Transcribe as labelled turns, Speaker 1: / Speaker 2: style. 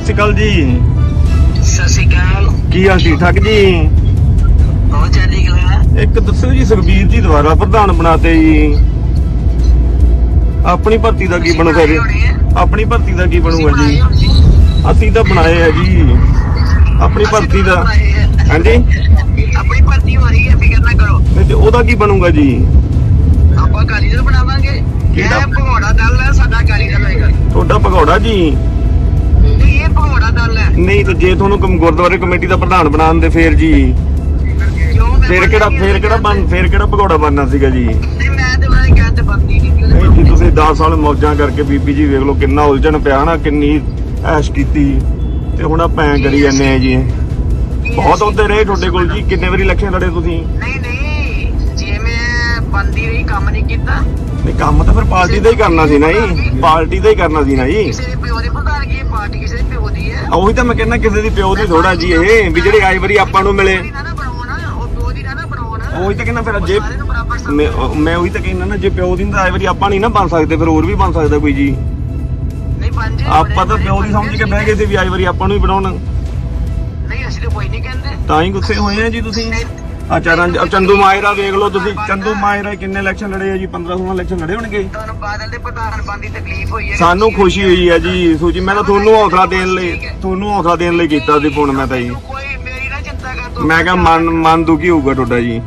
Speaker 1: ਸਤਿ ਸ਼੍ਰੀ ਅਕਾਲ ਜੀ।
Speaker 2: ਸਤਿ ਸ਼੍ਰੀ ਅਕਾਲ।
Speaker 1: ਕੀ ਹਾਲ ਠੀਕ ਠਾਕ ਜੀ?
Speaker 2: ਬਹੁਤ ਚੰਗੀ ਗੱਲ ਹੈ
Speaker 1: ਇੱਕ ਦੱਸੋ ਜੀ ਸੁਖਬੀਰ ਜੀ ਦੁਬਾਰਾ ਪ੍ਰਧਾਨ ਬਣਾਤੇ ਜੀ। ਆਪਣੀ ਭਰਤੀ ਦਾ ਕੀ ਬਣੂਗਾ ਜੀ? ਆਪਣੀ ਭਰਤੀ ਦਾ ਕੀ ਬਣੂਗਾ ਜੀ? ਅਸੀਂ ਤਾਂ ਬਣਾਏ ਆ ਜੀ। ਆਪਣੀ ਭਰਤੀ ਦਾ ਹਾਂਜੀ?
Speaker 2: ਆਪਣੀ ਭਰਤੀ ਹੋ ਰਹੀ ਹੈ ਫਿਕਰ ਨਾ ਕਰੋ।
Speaker 1: ਤੇ ਉਹਦਾ ਕੀ ਬਣੂਗਾ ਜੀ?
Speaker 2: ਆਪਾਂ ਕਾਰੀਗਰ ਬਣਾਵਾਂਗੇ।
Speaker 1: ਕਿਹੜਾ?
Speaker 2: ਇਹ ਭਗੌੜਾ ਦਲ ਹੈ ਸਾਡਾ ਕਾਰੀਗਰ ਹੋਏਗਾ।
Speaker 1: ਤੁਹਾਡਾ ਭਗੌੜਾ ਜੀ?
Speaker 2: ਭਗੌੜਾ ਹੈ।
Speaker 1: ਨਹੀਂ ਤੇ ਜੇ ਤੁਹਾਨੂੰ ਕਮ- ਗੁਰਦੁਆਰੇ ਕਮੇਟੀ ਦਾ ਪ੍ਰਧਾਨ ਬਣਾਉਣ ਦੇ ਫੇਰ ਜੀ।
Speaker 2: ਕਿਉਂ? ਮੈਂ
Speaker 1: ਫੇਰ ਕਿਹੜਾ ਫੇਰ ਕਿਹੜਾ ਬਣ ਫੇਰ ਕਿਹੜਾ ਭਗੌੜਾ ਬਣਨਾ ਸੀਗਾ ਜੀ?
Speaker 2: ਨਹੀਂ ਮੈਂ ਤੇ ਨੇ ਕਹਿ ਤੇ ਬੰਦੀ ਨਹੀਂ ਕਿ
Speaker 1: ਨਹੀਂ ਜੀ ਤੁਸੀਂ 10 ਸਾਲ ਮੌਜਾਂ ਕਰਕੇ ਬੀਬੀ ਜੀ ਵੇਖ ਲਓ ਕਿੰਨਾ ਉਲਝਣ ਪਿਆ ਨਾ ਕਿੰਨੀ ਐਸ਼ ਕੀਤੀ। ਤੇ ਹੁਣ ਆਪਾਂ ਐਂ ਕਰੀ ਜਾਂਦੇ ਆ ਜੀ। ਬਹੁਤ ਹੁੰਦੇ ਰਹੇ ਤੁਹਾਡੇ ਕੋਲ ਜੀ। ਕਿੰਨੇ ਵਾਰੀ ਇਲੈਕਸ਼ਨ ਲੜੇ ਤੁਸੀਂ?
Speaker 2: ਨਹੀਂ ਨਹੀਂ। ਜੇ ਮੈਂ ਬੰਦੀ ਰਹੀ ਕੰਮ ਨਹੀਂ ਕੀਤਾ।
Speaker 1: ਨਹੀਂ ਕੰਮ ਤਾਂ ਫਿਰ ਪਾਰਟੀ ਦਾ ਹੀ ਕਰਨਾ ਸੀ ਨਾ ਜੀ। ਪਾਰਟੀ ਦਾ ਹੀ ਕਰਨਾ ਸੀ ਨਾ ਜੀ।
Speaker 2: ਕਿਸੇ ਦੇ ਪਿਓ ਦੇ ਪ੍ਰਧਾਨਗੀ ਇਹ ਪਾਰਟੀ
Speaker 1: ਉਹੀ ਤਾਂ ਮੈਂ ਕਹਿੰਦਾ ਕਿਸੇ ਦੀ ਪਿਓ ਦੀ ਥੋੜਾ ਜੀ ਇਹ ਵੀ ਜਿਹੜੇ ਆਈ ਵਾਰੀ ਆਪਾਂ ਨੂੰ ਮਿਲੇ।
Speaker 2: ਉਹ
Speaker 1: ਤਾਂ ਕਹਿੰਦਾ ਫਿਰ ਜੇ। ਮੈਂ ਉਹ- ਤਾਂ ਕਹਿੰਦਾ ਨਾ ਜੇ ਪਿਓ ਦੀ ਤਾਂ ਆਈ ਵਾਰੀ ਆਪਾਂ ਨਹੀਂ ਨਾ ਬਣ ਸਕਦੇ ਫਿਰ ਹੋਰ ਵੀ ਬਣ ਸਕਦਾ ਕੋਈ ਜੀ। ਆਪਾਂ ਤਾਂ ਪਿਓ ਦੀ ਸਮਝ ਕੇ ਬਹਿ ਗਏ ਸੀ ਵੀ ਆਈ ਵਾਰੀ ਆਪਾਂ ਨੂੰ ਹੀ ਬਣਾਉਣ।
Speaker 2: ਨਹੀਂ ਅਸੀਂ ਤਾਂ ਕੋਈ ਨਹੀਂ ਕਹਿੰਦੇ।
Speaker 1: ਤਾਂ ਹੀ ਗੁੱਸੇ ਹੋਏ ਆ ਜੀ ਤੁਸੀਂ। ਆ ਚਰਨ ਚੰਦੂ ਮਾਇਰਾ ਵੇਖ ਲਓ ਤੁਸੀਂ। ਚੰਦੂ ਮਾਇਰਾ ਕਿੰਨੇ ਇਲੈਕਸ਼ਨ ਲੜੇ ਆ ਜੀ? 15 16 ਇਲੈਕਸ਼ਨ ਲੜੇ ਹੋਣਗੇ
Speaker 2: ਤੁਹਾਨੂੰ ਬਾਦਲ ਦੇ ਪ੍ਰਧਾਨ ਬੰਦੀ ਤਕਲੀਫ ਹੋਈ ਹੈ
Speaker 1: ਸਾਨੂੰ ਖੁਸ਼ੀ ਹੋਈ ਹੈ ਜੀ ਸੂਜੀ। ਮੈਂ ਤਾਂ ਤੁਹਾਨੂੰ ਹੌਸਲਾ ਦੇਣ ਲਈ ਤੁਹਾਨੂੰ ਹੌਸਲਾ ਦੇਣ ਲਈ ਕੀਤਾ ਸੀ ਫੋਨ ਮੈਂ ਤਾਂ ਜੀ।
Speaker 2: ਤੂੰ ਕੋਈ ਮੇਰੀ ਨਾ ਚਿੰਤਾ ਕਰ ਤੂੰ
Speaker 1: ਮੈਂ ਕਿਹਾ ਮਨ ਮਨ ਦੁਖੀ ਹੋਊਗਾ ਤੁਹਾਡਾ ਜੀ।